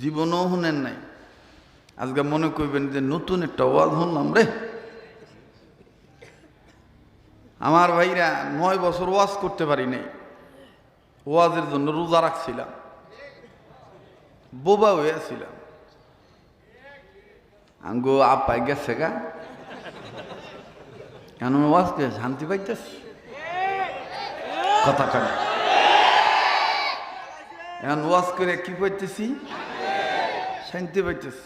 জীবনও শুনেন নাই। আজকে মনে করবেন যে নতুন একটা ওয়াজ শুনলাম রে। আমার ভাইরা নয় বছর ওয়াজ করতে পারি নাই। ওয়াজের জন্য রোজা রাখছিলাম। বোবা হয়েছিলাম আঙ্গো আপাই গেছে গা। কেন ওয়াজ কে শান্তি পাইতেছি? কথা কানে এখন ওয়াজ করে কি পাইতেছি শান্তি পাইতেছি।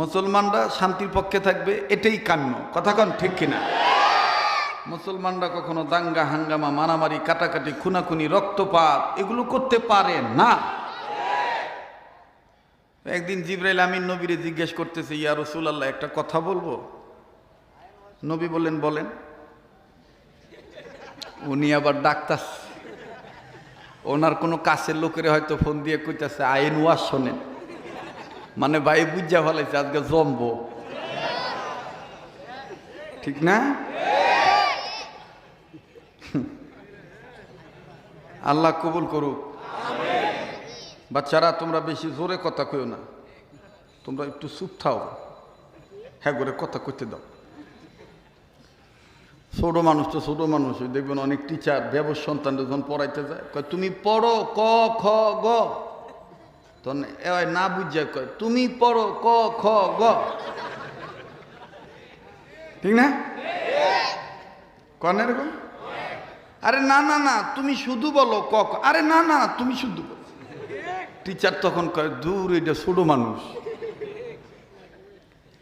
মুসলমানরা শান্তির পক্ষে থাকবে, এটাই কাম্য। কথা কন, ঠিক কিনা? মুসলমানরা কখনো দাঙ্গা, হাঙ্গামা, মারামারি, কাটাকাটি, খুনাখুনি, রক্তপাত, এগুলো করতে পারে না। একদিন জিব্রাইল আমিন নবীরে জিজ্ঞেস করতেছে, ইয়া রসুল আল্লাহ একটা কথা বলব? নবী বললেন, বলেন। উনি আবার ডাক্তার ওনার কোনো কাছের লোকের হয়তো ফোন দিয়ে কইতাছে, আইন ওয়াজ শোনেন। মানে ভাই বুঝা ফেলাইছে, আজকে জমবো। ঠিক না? আল্লাহ কবুল করুক। বাচ্চারা, তোমরা বেশি জোরে কথা কইও না। তোমরা একটু চুপ থাও। হ্যাঁ করে কথা করতে দাও। ছোট মানুষ তো ছোট মানুষ, দেখবেন অনেক টিচার ব্যবস সন্তান যখন পড়াইতে যায় তুমি পড়ো, ক, খ, গ। তখন এ না বুঝে কয়, তুমি পড়ো ক, খ, গ। ঠিক না? কন এরকম? আরে না না না, তুমি শুধু বলো ক। আরে না না তুমি শুধু বলো। টিচার তখন কয় দূর এটা ছোট মানুষ।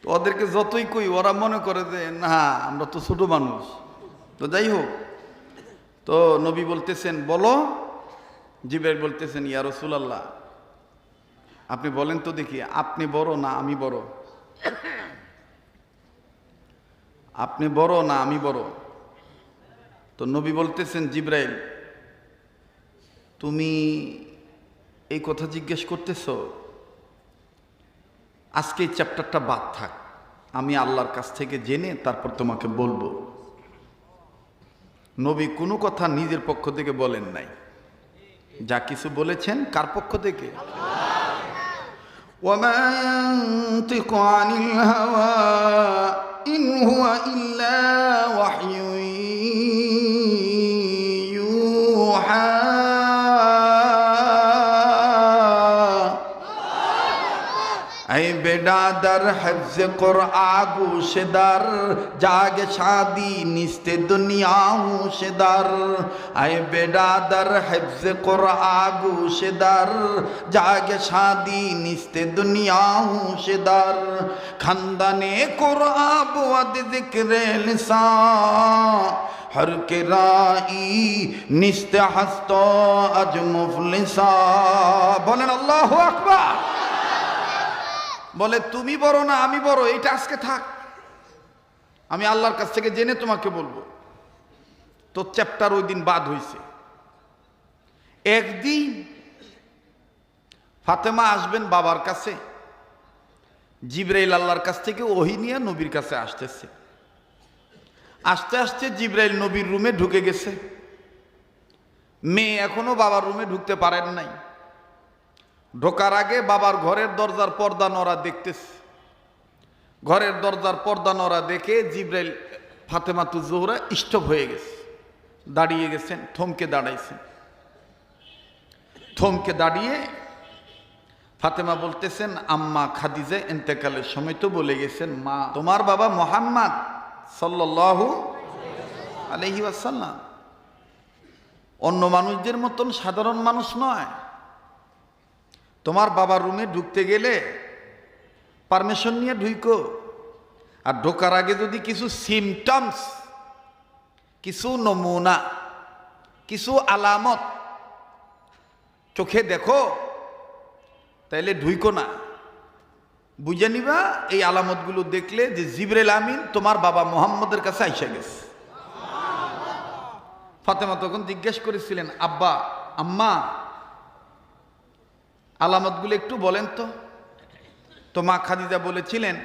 তো ওদেরকে যতই কই, ওরা মনে করে যে, না, আমরা তো ছোট মানুষ। তো যাই হোক, তো নবী বলতেছেন, বলো। জিবের বলতেছেন, ইয়া রসুলাল্লাহ। আপনি বলেন তো দেখি, আপনি বড় না আমি বড়? আপনি বড় না আমি বড়? তো নবী বলতেছেন, জিব্রাইল, তুমি এই কথা জিজ্ঞেস করতেছ? আজকে এই চ্যাপ্টারটা বাদ থাক, আমি আল্লাহর কাছ থেকে জেনে তারপর তোমাকে বলব। নবী কোনো কথা নিজের পক্ষ থেকে বলেন নাই। যা কিছু বলেছেন, কার পক্ষ থেকে? وما ينطق عن الهوى إن هو إلا বিরাদার হফজে কর আগু সেদার জাগে শাদি, নিস্তে দুনিয়া, হুশেদার। আয় বেডাদার হফজে কর আগু সেদার জাগে শাদি, নিস্তে দুনিয়া, হুশেদার। খানদানে কর আবু জিক্রে লিসা হর কে রাই, নিস্তে হাস্ত, আজ মুফলিসা। বলেন আল্লাহ আকবার। বলে, তুমি বড় না, আমি বড়, এইটা আজকে থাক। আমি আল্লাহর কাছ থেকে জেনে তোমাকে বলব। তো চ্যাপ্টার ওই দিন বাদ হইছে। একদিন ফাতেমা আসবেন বাবার কাছে। জিব্রাইল আল্লাহর কাছ থেকে ওহি নিয়ে নবীর কাছে আসতেছে। আস্তে আস্তে জিব্রাইল নবীর রুমে ঢুকে গেছে। মেয়ে এখনও বাবার রুমে ঢুকতে পারেন নাই। ঢোকার আগে বাবার ঘরের দরজার পর্দা নড়া দেখতেছে। ঘরের দরজার পর্দা নড়া দেখে জিব্রাইল ফাতেমাতু জোহরা স্টপ হয়ে গেছে। দাঁড়িয়ে গেছেন, থমকে দাঁড়াইছেন। থমকে দাঁড়িয়ে ফাতেমা বলতেছেন, আম্মা খাদিজা এন্তেকালের সময় তো বলে গেছেন, মা, তোমার বাবা মোহাম্মদ সাল্লাল্লাহু আলহি আসাল্লাম অন্য মানুষদের মতন সাধারণ মানুষ নয়। তোমার বাবার রুমে ঢুকতে গেলে পারমিশন নিয়ে ঢুইকো আর ঢোকার আগে যদি কিছু সিমটমস কিছু নমুনা, কিছু আলামত চোখে দেখো, তাইলে ঢুইকো না। বুঝে নিবা, এই আলামতগুলো দেখলে যে জিবরেল আমিন তোমার বাবা মোহাম্মদের কাছে আইসা গেছে। ফাতেমা তখন জিজ্ঞেস করেছিলেন, আব্বা, আম্মা আলামতগুলো একটু বলেন তো। তো মা খাদিজা বলেছিলেন,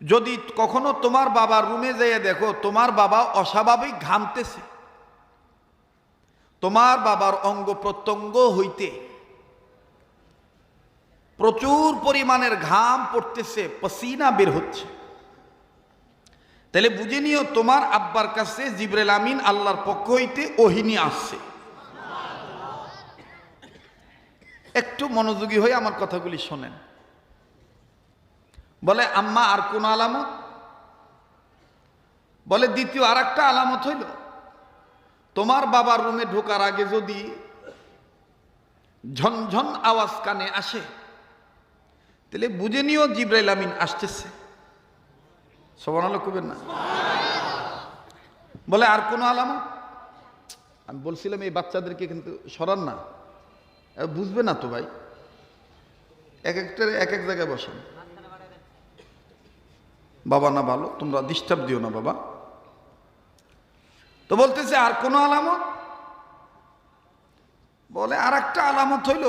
যদি কখনো তোমার বাবার রুমে যেয়ে দেখো, তোমার বাবা অস্বাভাবিক ঘামতেছে। তোমার বাবার অঙ্গ প্রত্যঙ্গ হইতে প্রচুর পরিমাণের ঘাম পড়তেছে, পসিনা বের হচ্ছে। তাহলে বুঝে নিও, তোমার আব্বার কাছে জিবরেল আমিন আল্লাহর পক্ষ হইতে ওহিনী আসছে। একটু মনোযোগী হয়ে আমার কথাগুলি শোনেন। বলে, আম্মা, আর কোন আলামত? বলে, দ্বিতীয় আর একটা আলামত হইল, তোমার বাবার রুমে ঢোকার আগে যদি ঝনঝন আওয়াজ কানে আসে, তাহলে বুঝে নিও জিব্রাইল আমিন আসতেছে। সবার আলো করবেন না। বলে, আর কোনো আলামত? আমি বলছিলাম, এই বাচ্চাদেরকে কিন্তু সরান না। বুঝবে না তো ভাই। এক একটার এক এক জায়গায় বসেন। বাবা না ভালো, তোমরা ডিস্টার্ব দিও না বাবা। তো বলতেছে, আর কোনো আলামত? বলে আর একটা আলামত হইল,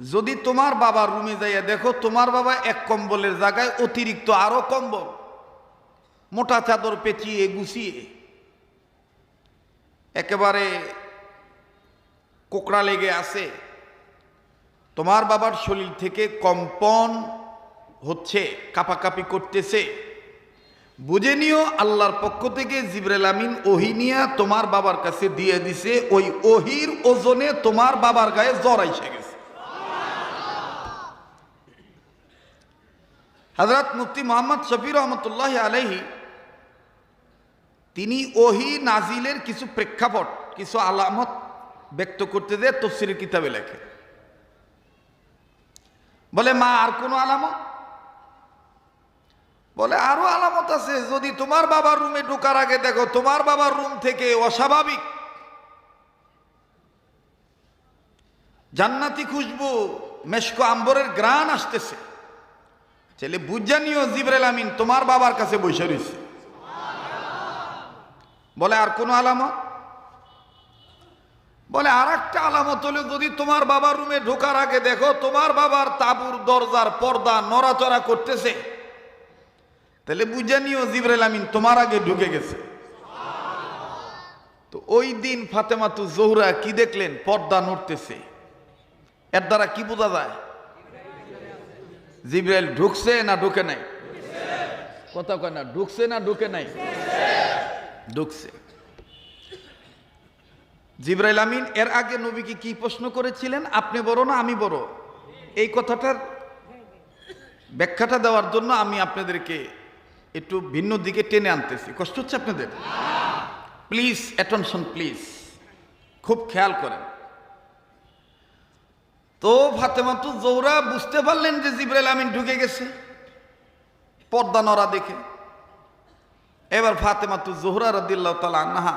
যদি তোমার বাবার রুমে যাইয়া দেখো, তোমার বাবা এক কম্বলের জায়গায় অতিরিক্ত আরও কম্বল। মোটা চাদর পেঁচিয়ে, গুছিয়ে, একেবারে কোকড়া লেগে আছে। তোমার বাবার শরীর থেকে কম্পন হচ্ছে, কাপাকাপি করতেছে। বুঝে নিও, আল্লাহর পক্ষ থেকে জিবরেল আমিন ওহিনিয়া তোমার বাবার কাছে দিয়ে দিছে, ওই ওহির ওজনে তোমার বাবার গায়ে জ্বর এসে গেছে। হজরত মুফতি মোহাম্মদ শফির রহমতুল্লাহ আলহি তিনি ওহি নাজিলের কিছু প্রেক্ষাপট, কিছু আলামত ব্যক্ত করতে দিয়ে তফসিরের কিতাবে লেখে। বলে, মা, আর কোনো আলামত? বলে, আরও আলামত আছে, যদি তোমার বাবার রুমে ঢোকার আগে দেখো, তোমার বাবার রুম থেকে অস্বাভাবিক। জান্নাতি খুশবু, মেশকো আম্বরের গ্রান আসতেছে। ছেলে বুঝানিও জিবরেল আমিন, তোমার বাবার কাছে বসে বলে, আর কোনো আলামত? বলে আর একটা আলামত হলো, যদি তোমার বাবার রুমে ঢোকার আগে দেখো, তোমার বাবার তাবুর দরজার পর্দা নড়াচড়া করতেছে। তাহলে বুঝে নিও জিবরেল আমিন, তোমার আগে ঢুকে গেছে। তো ওই দিন ফাতেমাতু জোহরা কি দেখলেন? পর্দা নড়তেছে। এর দ্বারা কি বোঝা যায়? জিব্রাইল ঢুকছে না ঢুকে নাই? কথা কয় না, ঢুকছে না ঢুকে নাই? ঢুকছে। জিব্রাইল আমিন, এর আগে নবীকে কি প্রশ্ন করেছিলেন? আপনি বড় না আমি বড়? এই কথাটার ব্যাখ্যাটা দেওয়ার জন্য আমি আপনাদেরকে একটু ভিন্ন দিকে টেনে আনতেছি। কষ্ট হচ্ছে আপনাদের? প্লিজ অ্যাটেনশন প্লিজ খুব খেয়াল করেন। তো ফাতেমাতু জৌরা বুঝতে পারলেন যে জিব্রাইল আমিন ঢুকে গেছে, পর্দা নড়া দেখে। এবার ফাতেমাতু জোহরা রদিল্লাহ তালা আন্নাহা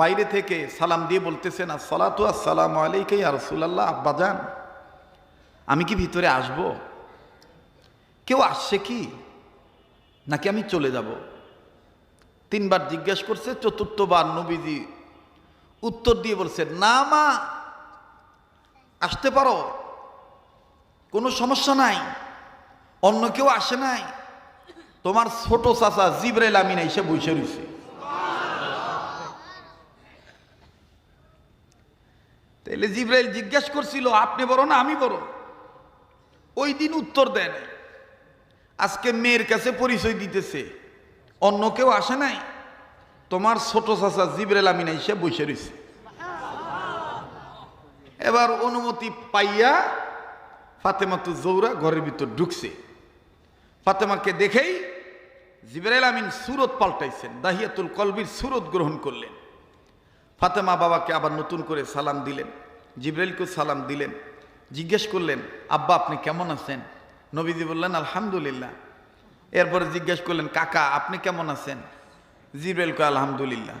বাইরে থেকে সালাম দিয়ে বলতেছেন, আসসালাতু আসসালাম আলাইকে আর রসুলাল্লাহ আব্বাজান আমি কি ভিতরে আসব? কেউ আসছে কি? নাকি আমি চলে যাব? তিনবার জিজ্ঞেস করছে, চতুর্থবার নবীজি উত্তর দিয়ে বলছে, না মা, আসতে পারো, কোনো সমস্যা নাই, অন্য কেউ আসে নাই। তোমার ছোট চাচা জিবরেল আমিন এসে বসে রয়েছে। তাহলে জিব্রাইল জিজ্ঞেস করছিল, আপনি বড় না আমি বড়? ওই দিন উত্তর দেন আজকে মেয়ের কাছে পরিচয় দিতেছে, অন্য কেউ আসে নাই? তোমার ছোট চাচা জিবরেল আমিন এসে বসে রয়েছে এবার অনুমতি পাইয়া ফাতেমা ফাতেমাতু জৌরা ঘরের ভিতর ঢুকছে। ফাতেমাকে দেখেই জিবরাইল আমিন সুরত পাল্টাইছেন, দাহিয়াতুল কলবির সুরত গ্রহণ করলেন। ফাতেমা বাবাকে আবার নতুন করে সালাম দিলেন। জিব্রাইলকে সালাম দিলেন, জিজ্ঞেস করলেন, আব্বা, আপনি কেমন আছেন? নবীজি বললেন, আলহামদুলিল্লাহ। এরপরে জিজ্ঞেস করলেন, কাকা, আপনি কেমন আছেন? জিব্রাইল কয়, আলহামদুলিল্লাহ।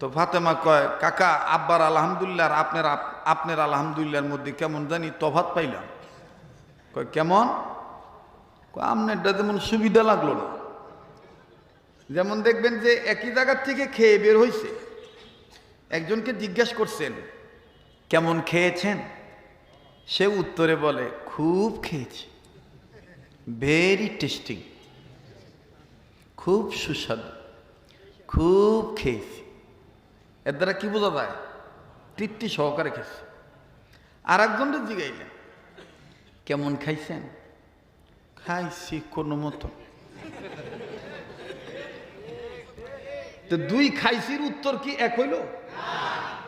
তো ফাতেমা কয়, কাকা, আব্বার আলহামদুলিল্লাহ আর আপনার আপ- আপনার আলহামদুলিল্লাহর মধ্যে কেমন জানি তফাত পাইলাম। কয়, কেমন? আপনারটা তেমন সুবিধা লাগল না। যেমন দেখবেন যে একই জায়গার থেকে খেয়ে বের হয়েছে একজনকে জিজ্ঞাসা করছেন কেমন খেয়েছেন? সে উত্তরে বলে, খুব খেয়েছি। ভেরি টেস্টিং খুব সুস্বাদু। খুব খেয়েছি। এর দ্বারা কি বোঝা যায়? তৃপ্তি সহকারে খেয়েছে। আর একজনকে জিগাইলেন, কেমন খাইছেন? খাইছি কোনো মতো। তো দুই খাইছির উত্তর কি এক হইল?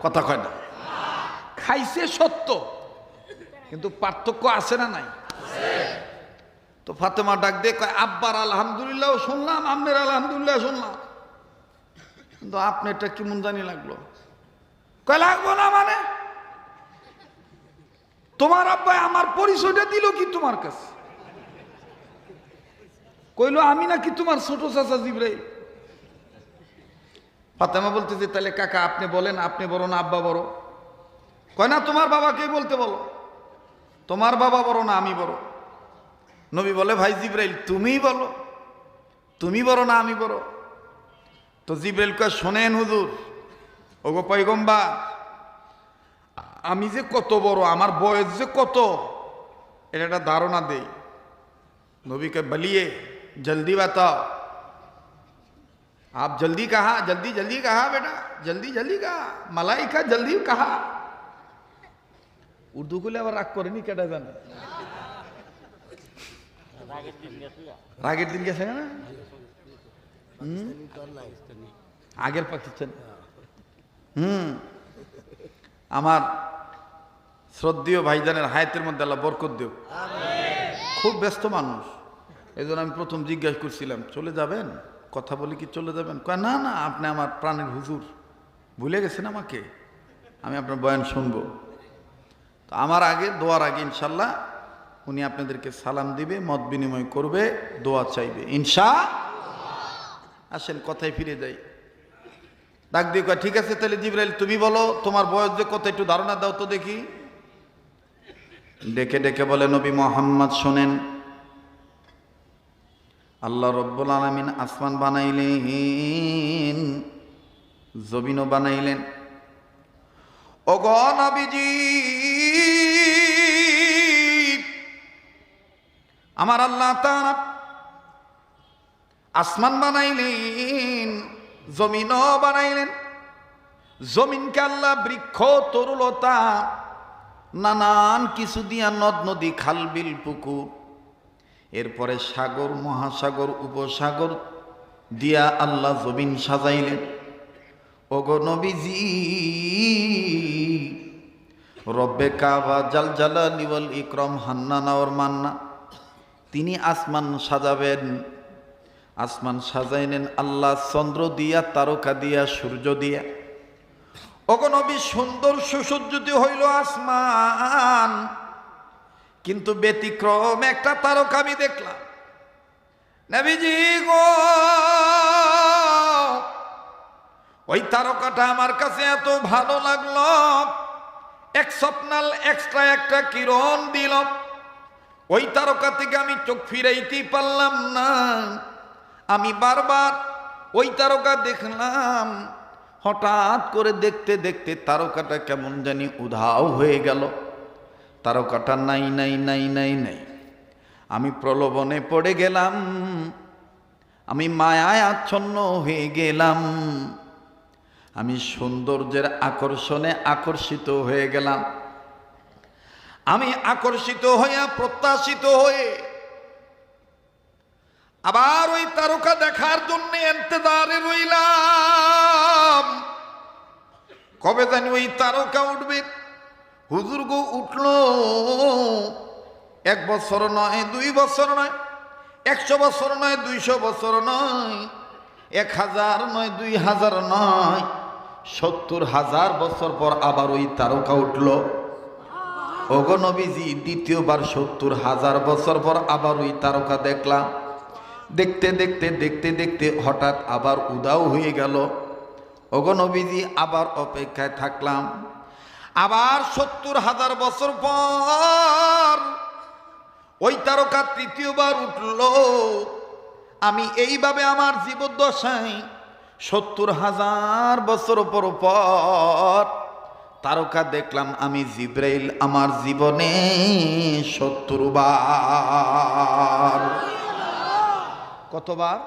কথা কয় না। খাইছে সত্য, কিন্তু পার্থক্য আছে না নাই? তো ফাতেমা ডাক দিয়ে কয়, আব্বার আলহামদুলিল্লাহ শুনলাম, আম্মের আলহামদুলিল্লাহ শুনলাম। কিন্তু আপনারটা কেমন জানি লাগল? কয়, লাগবো না মানে? তোমার আব্বাই আমার পরিচয়টা দিল কি তোমার কাছে? কইলো, আমি নাকি তোমার ছোট চাচা জিব্রাইল। ফাতেমা বলতেছে, তাহলে কাকা, আপনি বলেন, আপনি বড় না, আব্বা বড়? কয় না তোমার বাবাকে বলতে বলো তোমার বাবা বড় না আমি বড় নবী বলে ভাই জিব্রাইল তুমিই বলো তুমি বড় না আমি বড় তো জিব্রাইল কয় শোনেন হুজুর ওগো পয়গম্বার আমি যে কত বড় আমার বয়স যে কত এটা একটা ধারণা দেই নবীকে বলিয়ে जल्दी बताओ आप जल्दी कहा जल्दी जल्दी कहा बेटा जल्दी जल्दी कहा मलाइका जल्दी कहा উর্দু করলে আবার রাগ করেনি কেটা জানে? রাগের দিন গেছে না? আগের পাকিস্তান। হুম। আমার শ্রদ্ধীয় ভাইজানের হায়াতের মধ্যে আল্লাহ বরকত দেব খুব ব্যস্ত মানুষ। এই আমি প্রথম জিজ্ঞাসা করছিলাম, চলে যাবেন? কথা বলে কি চলে যাবেন? কয়, না না, আপনি আমার প্রাণের হুজুর। ভুলে গেছেন আমাকে? আমি আপনার বয়ান শুনব। তো আমার আগে দোয়ার আগে ইনশাল্লাহ উনি আপনাদেরকে সালাম দিবে, মত বিনিময় করবে, দোয়া চাইবে। ইনশা আসেন, কথায় ফিরে যাই। ডাক দিয়ে কয়, ঠিক আছে তাহলে জিব্রাইল, তুমি বলো, তোমার বয়স যে কত, একটু ধারণা দাও তো দেখি। ডেকে ডেকে বলে, নবী মোহাম্মদ, শোনেন। আল্লাহ রব্বুল আলমিন আসমান বানাইলেন, জমিনও বানাইলেন। নবীজি, আমার আল্লাহ তাআলা আসমান বানাইলেন, জমিনও বানাইলেন। জমিনকে আল্লাহ বৃক্ষ, তরুলতা, নানান কিছু দিয়া নদ, নদী, খাল, বিল, পুকুর, এরপরে সাগর, মহাসাগর, উপসাগর দিয়া আল্লাহ জমিন সাজাইলেন। ওগো নবীজি, রব্বে কাবা জাল জালা নিবল ইকরম, হান্না নাওর মান্না। তিনি আসমান সাজাবেন, আসমান সাজাইলেন আল্লাহ চন্দ্র দিয়া, তারকা দিয়া, সূর্য দিয়া। ওগো নবী, সুন্দর সুসজ্জিত হইল আসমান। কিন্তু ব্যতিক্রম একটা তারকা আমি দেখলাম। নবীজি গো ওই তারকাটা আমার কাছে এত ভালো লাগল। এক স্বপ্নাল এক্সট্রা একটা কিরণ দিল। ওই তারকা থেকে আমি চোখ ফিরাইতেই পারলাম না। আমি বারবার ওই তারকা দেখলাম। হঠাৎ করে দেখতে দেখতে তারকাটা কেমন জানি উধাও হয়ে গেল। তারকাটা নাই নাই নাই নাই নাই। আমি প্রলোভনে পড়ে গেলাম। আমি মায়ায় আচ্ছন্ন হয়ে গেলাম। আমি সৌন্দর্যের আকর্ষণে আকর্ষিত হয়ে গেলাম। আমি আকর্ষিত হইয়া প্রত্যাশিত হয়ে আবার ওই তারকা দেখার জন্য এন্তেদারে রইলাম। কবে জানি ওই তারকা উঠবে। হুজুর গো উঠল। এক বছর নয়, দুই বছর নয়, একশো বছর নয়, দুইশো বছর নয়, এক হাজার নয়, দুই হাজার নয়। সত্তর হাজার বছর পর আবার ওই তারকা উঠল। ওগো নবীজি, দ্বিতীয়বার সত্তর হাজার বছর পর আবার ওই তারকা দেখলাম। দেখতে দেখতে দেখতে দেখতে হঠাৎ আবার উদাও হয়ে গেল। ওগো নবীজি, আবার অপেক্ষায় থাকলাম। আবার সত্তর হাজার বছর পর ওই তারকা তৃতীয়বার উঠল। আমি এইভাবে আমার জীবদ্দশায় সত্তর হাজার বছর পর পর তারকা দেখলাম আমি জিব্রাইল আমার জীবনে সত্তর বার। কতবার?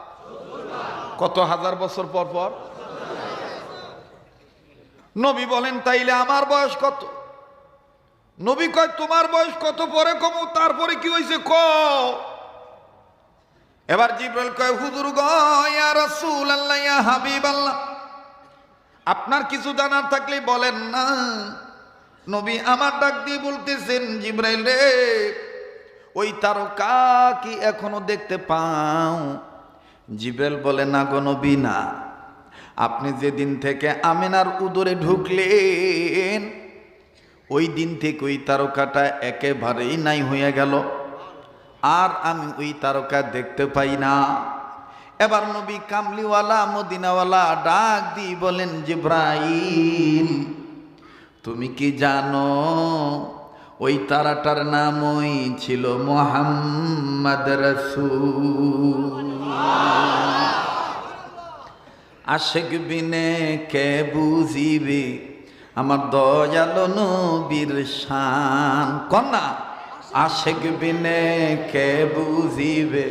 কত হাজার বছর পর পর? নবী বলেন, তাইলে আমার বয়স কত? নবী কয়, তোমার বয়স কত পরে কমু? তারপরে কি হয়েছে ক এবার জিব্রাইল কয়, হুজুর গয়া রসুল আল্লাহ ইয়া হাবিব আল্লাহ আপনার কিছু জানার থাকলে বলেন না। নবী আমার ডাক দিয়ে বলতেছেন, জিব্রাইল রে, ওই তারকা কি এখনও দেখতে পাও? জিব্রাইল বলে, না গো নবী, না। আপনি যেদিন থেকে আমিনার উদরে ঢুকলেন, ওই দিন থেকে ওই তারকাটা একেবারেই নাই হয়ে গেল। আর আমি ওই তারকা দেখতে পাই না। এবার নবী কামলিওয়ালা, মদিনাওয়ালা ডাক দি বলেন, জিব্রাইল, তুমি কি জানো, ওই তারাটার নাম ওই ছিল মোহাম্মদ আশেক বিনে কে বুঝিবে, আমার দয়ালো নবীর শান। কন্যা আশেক বিনে কে বুঝিবে?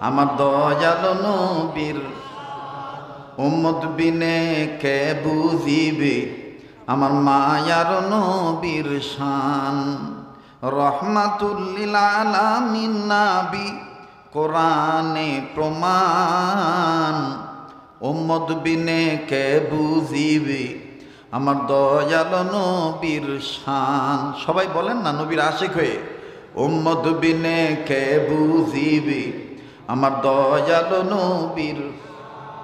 আমার দয়ালো নবীর উম্মত বিনে কে বুঝিবে? আমার মায়ার নবীর শান। রহমাতুল্লিল আলামিন নাবি, কোরআনে প্রমাণ। উম্মত বিনে কে বুঝিবে? আমার দয়াল নবীর শান। সবাই বলেন না নবীর আশেক হয়ে। উম্মত বিনে কে বুঝিবি? আমার দয়ালু নবীর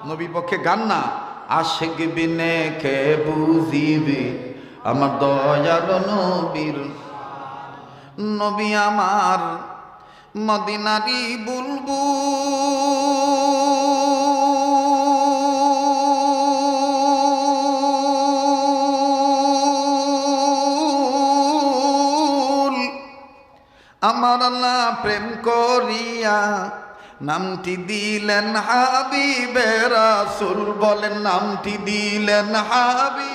নবী পক্ষে গান না। আশেক বিনে কে বুঝিবি? আমার দয়ালু নবীর নবী আমার মদিনারি বুলবুল আল্লাহ প্রেম করিয়া নামটি দিলেন হাবিবে রাসুল, বলেন নামটি দিলেন হাবি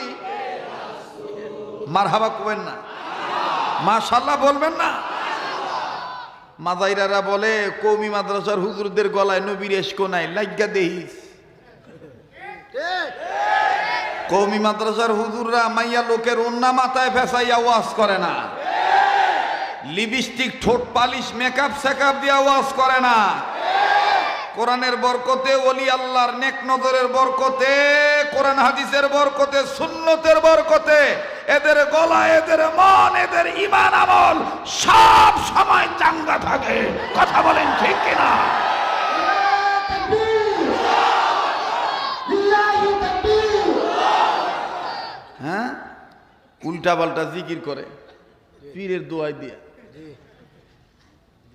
মার হাবা কবেন না? মাশাল্লাহ বলবেন না? মাদাইরারা বলে কৌমি মাদ্রাসার হুজুরদের গলায় নবীর এসকো নাই লাজ্ঞা দেহিস। কৌমি মাদ্রাসার হুজুররা মাইয়া লোকের উন্না মাথায় ফেসাইয়া ওয়াজ করে না। লিপস্টিক, ঠোঁট পালিশ মেকআপ সেকআপ দিয়ে ওয়াজ করে না। কোরআনের বরকতে, ওলি আল্লাহর নেক নজরের বরকতে, কোরআন হাদিসের বরকতে, সুন্নতের বরকতে, এদের গলা, এদের মন, এদের ইমান আমল সব সময় চাঙ্গা থাকে। কথা বলেন ঠিক কিনা? হ্যাঁ? উল্টা পাল্টা জিকির করে, পীরের দোয়াই দিয়া।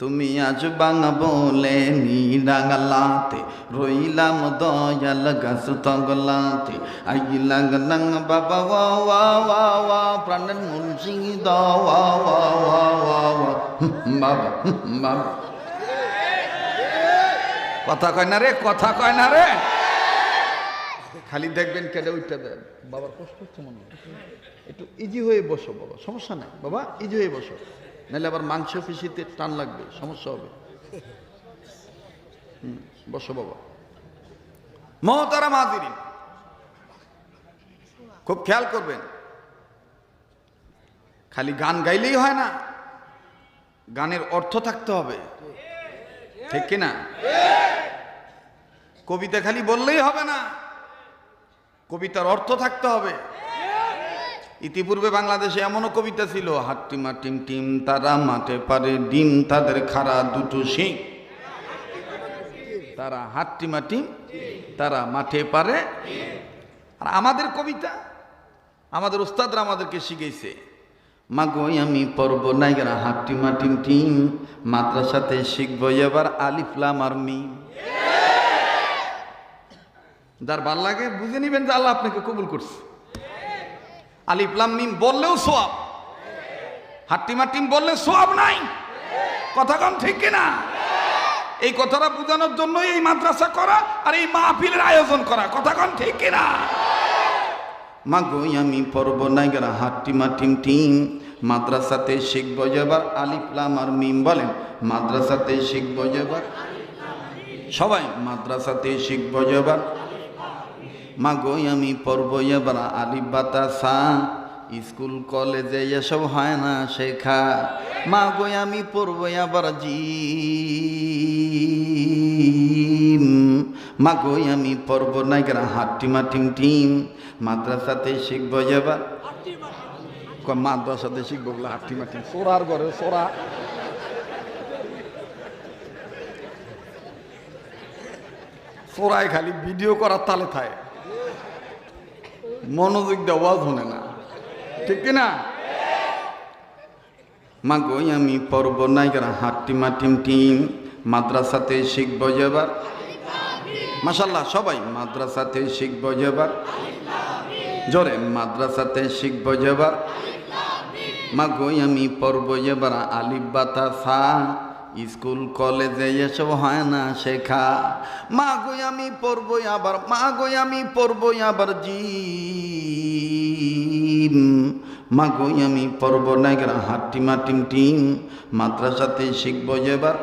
তুমি আজ বাংলা বলে নিরাঙ্গালাতে রইলাম দয়াল গাছ তগলাতে। আই লাগ লাং বাবা ওয়া ওয়া ওয়া ওয়া, প্রাণের ওয়া ওয়া ওয়া ওয়া ওয়া। বাবা বাবা। কথা কয় না রে, কথা কয় না রে। খালি দেখবেন কেটে উঠতে দেন বাবার কষ্ট হচ্ছে মনে। একটু ইজি হয়ে বসো, বাবা, সমস্যা নাই। বাবা ইজি হয়ে বসো। নাহলে আবার মাংস পিসিতে টান লাগবে, সমস্যা হবে। বসো বাবা। মহতারা মাদিরি খুব খেয়াল করবেন। খালি গান গাইলেই হয় না, গানের অর্থ থাকতে হবে। ঠিক কিনা? কবিতা খালি বললেই হবে না, কবিতার অর্থ থাকতে হবে। ইতিপূর্বে বাংলাদেশে এমনও কবিতা ছিল হাট্টিমা টিম টিম তারা মাঠে পারে, ডিম তাদের খাড়া দুটো শিং। তারা হাট্টিমা টিম তারা মাঠে পারে। আর আমাদের কবিতা, আমাদের ওস্তাদরা আমাদেরকে শিখেছে মাগোই আমি পর্ব নাইগরা হাট্টিমা টিম টিম, মাদ্রাসাতে শিখব এবার আলিফলাম আর মিম। যার ভালো লাগে, বুঝে নিবেন যে আল্লাহ আপনাকে কবুল করছে। আলিফলাম মিম বললেও সোয়াব। হাট্টিমা টিম বললে সোয়াব নাই। কথা কম ঠিক কিনা? এই কথাটা বোঝানোর জন্য এই মাদ্রাসা করা আর এই মাহফিলের আয়োজন করা। কথা কম ঠিক কিনা? মা গই আমি পর্ব নাইগারা হাট্টিমা টিম। টিম মাদ্রাসাতে শিখব এবার আলিফলাম আর মিম বলেন। মাদ্রাসাতে শিখব এবার সবাই, মাদ্রাসাতে শিখব এবার মা গই আমি পর্ব এবার আলিফ বাতাসা। স্কুল, কলেজে এসব হয় না শেখা। মা গো আমি পড়ব আবার জি মা গো আমি পড়ব না গেরা হাট্টিমা টিম টিম। মাদ্রাসাতে শিখব এবার। মাদ্রাসাতে শিখব বলে হাট্টিমা টিম সোরার ঘরে সোরা। সোরায় খালি ভিডিও করার তালে থায়। মনোযোগ দেওয়াজ হনে না। ঠিক কি না? মা গই আমি পর্ব নাইকারা হাট্টি মাটিম টিম, মাদ্রাসাতে শিখব এবার। মাসাল্লাহ সবাই মাদ্রাসাতে শিখব এবার। জোরে, মাদ্রাসাতে শিখব এবার। মা গই আমি পর্ব এবার। আলিফ বাতা সা। স্কুল, কলেজে এসব হয় না শেখা। মা গই আমি পড়ব আবার, মা গই আমি পড়ব আবার জি মা গই আমি পড়ব না গেরা হাট্টি মাটিম টিম। মাদ্রাসাতে শিখব এবার।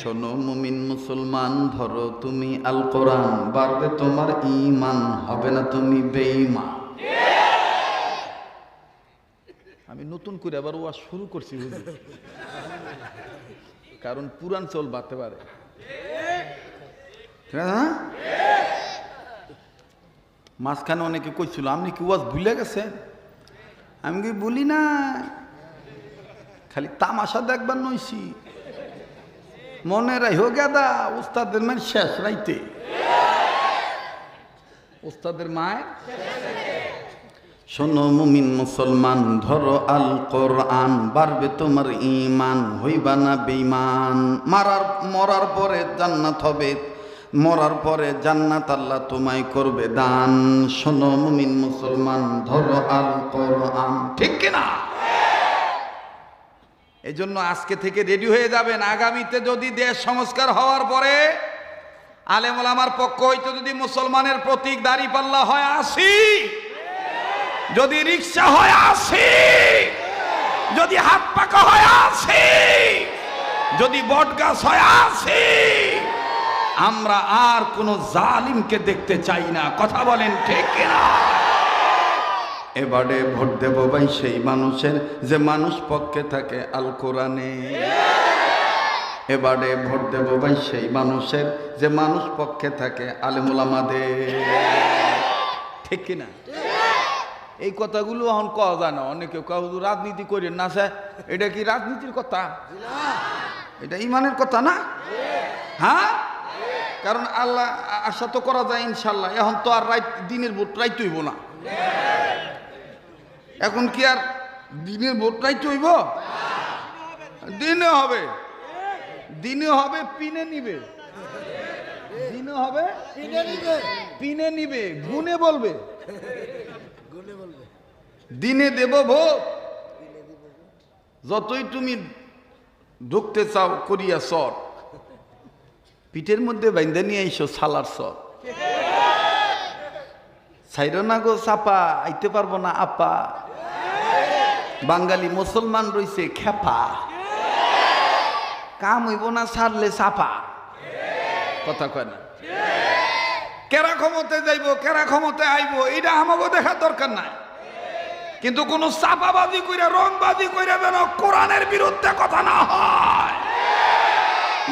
শোনো মুমিন মুসলমান, ধরো তুমি আল কোরআন বাড়বে তোমার ইমান হবে না তুমি বেঈমান। আমি নতুন করে আবার ওয়াজ শুরু করছি, বুঝলি? কারণ পুরান চল বাড়তে পারে। না? মাঝখানে অনেকে কইছিল, আপনি কি ওয়াজ ভুলে গেছেন? আমি কি বলি না। খালি তামাশা দেখবার নইছি। মনে রাইহো গেদা, উস্তাদের মানে শেষ রাইতে। উস্তাদের মায় শোনো মুমিন মুসলমান, ধরো আল কোরআন, বাড়বে তোমার ইমান হইবা না বেঈমান। মারার, মরার পরে জান্নাত হবে, মরার পরে জান্নাত আল্লাহ তোমায় করবে দান। শোনো মুমিন মুসলমান, ধরো আল কোরআন। ঠিক কিনা এই জন্য আজকে থেকে রেডি হয়ে যাবেন। আগামীতে যদি দেশ সংস্কার হওয়ার পরে আলেমুল আমার পক্ষ হইতে যদি মুসলমানের প্রতীক দাড়ি পাল্লা হয়, আসি। যদি রিক্সা হয় আসি যদি হাত পাকা হয় আসি যদি বট গাছ হয় আসি আমরা আর কোন জালিমকে দেখতে চাই না। কথা বলেন ঠিক না এবারে ভোট দেব ভাই সেই মানুষের, যে মানুষ পক্ষে থাকে আল কোরআনে। এবারে ভোট দেব ভাই সেই মানুষের, যে মানুষ পক্ষে থাকে আলেমুলামাদের ঠিক কিনা? এই কথাগুলো এখন কওয়া যায় না অনেকে হুজুর রাজনীতি করেন না স্যার। এটা কি রাজনীতির কথা? এটা ইমানের কথা না? হ্যাঁ? কারণ আল্লাহ আশা তো করা যায় ইনশাল্লাহ এখন তো আর রাইত দিনের ভোট রাইত হইব না। এখন কি আর দিনের ভোট রাইত হইব? দিনে হবে। দিনে হবে পিনে নিবে। দিনে হবে? পিনে নিবে গুনে বলবে। দিনে দেব ভোট যতই তুমি ঢুকতে চাও, করিয়া সর। পিঠের মধ্যে বাইন্দা নিয়ে আইসো সালার সর। সাইর না গো, চাপা, আইতে পারব না, আপা। বাঙালি মুসলমান রইছে, খেপা। কাম হইব না, সারলে চাপা। কথা কয় না। কেরা ক্ষমতায় যাইব, কেরা ক্ষমতায় আইব এটা আমাকে দেখার দরকার নাই। কিন্তু কোন চাপাবাজি কইরা, রংবাজি কইরা যেন কোরআনের বিরুদ্ধে কথা না হয়।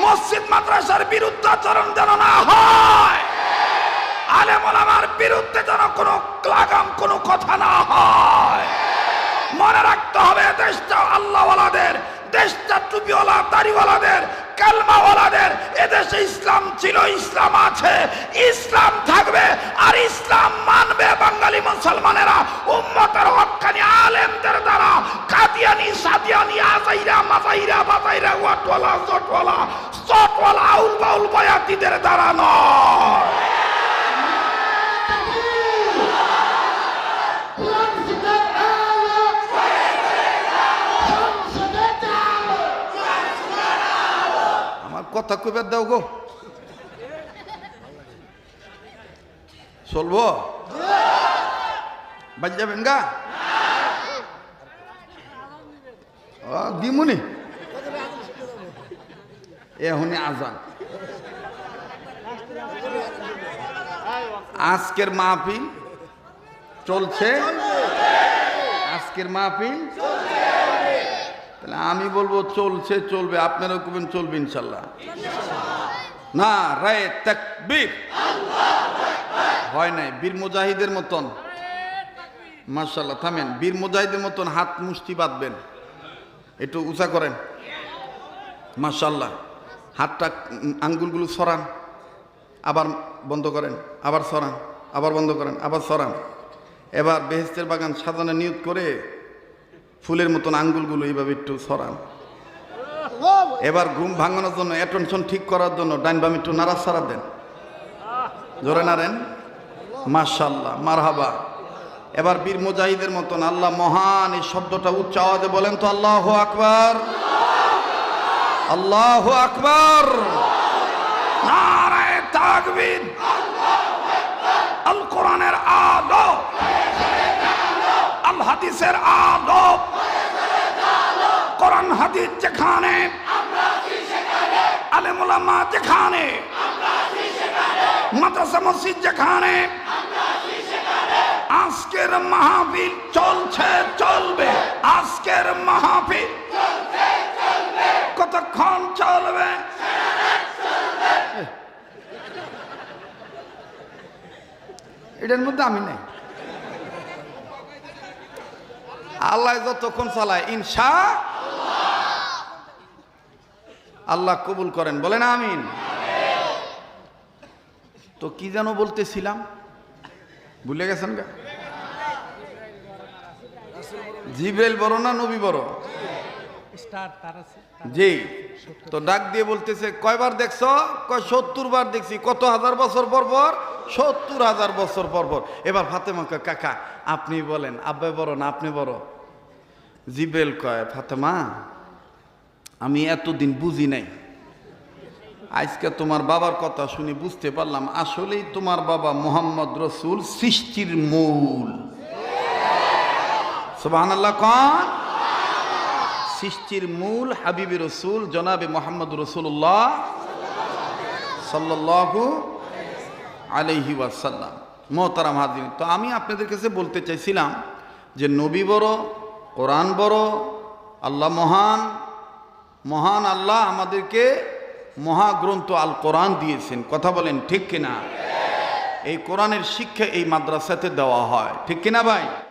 মসজিদ, মাদ্রাসার বিরুদ্ধাচরণ যেন না হয়। আলেম ওলামার বিরুদ্ধে যেন কোনো লাগাম কোনো কথা না হয়। মনে রাখতে হবে, দেশটা আল্লাহওয়ালাদের, দেশটা টুপিওয়ালা, দাড়িওয়ালাদের কালমাওয়ালাদের, এদেশে ইসলাম ছিল, ইসলাম আছে, ইসলাম থাকবে আর ইসলাম মানবে বাঙালি মুসলমানেরা। উম্মতের হকানি আলেমদের দ্বারা কাদিয়ানি, সাদিয়ানি, আজাইরা, মাজাইরা, বাজাইরা ওয়াটওয়ালা জটওয়ালা চটওয়ালা আউল বাউল বয়াতিদের দ্বারা নয় আমার গো। চলবো? বাজ যাবেন গা? দিমুনি। আজকের মাহফিল চলছে। আজকের মাহফিল তাহলে আমি বলব চলছে, চলবে। আপনারাও করবেন চলবে ইনশাল্লাহ। না, রায় তাকবীর। হয় নাই, বীর মুজাহিদের মতন। মার্শাল্লাহ থামেন। বীর মুজাহিদের মতন হাত মুষ্টি বাঁধবেন। একটু উঁচা করেন। মার্শাল্লাহ হাতটা আঙ্গুলগুলো সরান। আবার বন্ধ করেন, আবার সরান, আবার বন্ধ করেন, আবার সরান। এবার বেহেস্তের বাগান সাজানো নিয়ত করে ফুলের মতন আঙ্গুলগুলো এইভাবে একটু সরান। এবার ঘুম ভাঙানোর জন্য অ্যাটেনশন ঠিক করার জন্য ডাইন বাম একটু নাড়া সারা দেন। জোরে নাড়েন। মাশাল্লাহ মারহাবা। এবার বীর মুজাহিদের মতন আল্লাহ মহান এই শব্দটা উচ্চ আওয়াজে বলেন তো, আল্লাহ আকবার। আল্লাহ আকবার। আল কোরআনের আলো আল হাদিসের আলো কোরআন, হাদিস যেখানে, আলেমুলামা যেখানে, মাদ্রাসা, মসজিদ যেখানে, আজকের মাহফিল চলছে, চলবে। আজকের মাহফিল কতক্ষণ চলবে? এটার মধ্যে আমি নেই। আল্লাহ যতক্ষণ চালায়, ইনশা আল্লাহ কবুল করেন বলেন আমিন। তো কি যেন বলতেছিলাম? ভুলে গেছেন গা? জিব্রাইল বড় না নবী বড়? জি তো ডাক দিয়ে বলতেছে কয়বার দেখছ? কয় সত্তর বার দেখছি। কত হাজার বছর পর পর? সত্তর হাজার বছর পর পর। এবার ফাতেমা কয় কাকা আপনি বলেন আব্বাই বড় না আপনি বড়? জিবেল কয় ফাতেমা আমি এতদিন বুঝি নাই। আজকে তোমার বাবার কথা শুনে বুঝতে পারলাম, আসলেই তোমার বাবা মোহাম্মদ রসুল সৃষ্টির মূল। আল্লাহ সৃষ্টির মূল হাবিবি রসুল জনাবে মোহাম্মদ রসুল্লাহ সাল্লাহু আলহি ওয়াসাল্লাম। মোহতারাম হাজিন তো আমি আপনাদের কাছে বলতে চাইছিলাম যে নবী বড়, কোরআন বড়, আল্লাহ মহান মহান আল্লাহ আমাদেরকে মহাগ্রন্থ আল কোরআন দিয়েছেন। কথা বলেন, ঠিক কিনা? এই কোরআনের শিক্ষা এই মাদ্রাসাতে দেওয়া হয়। ঠিক কিনা ভাই?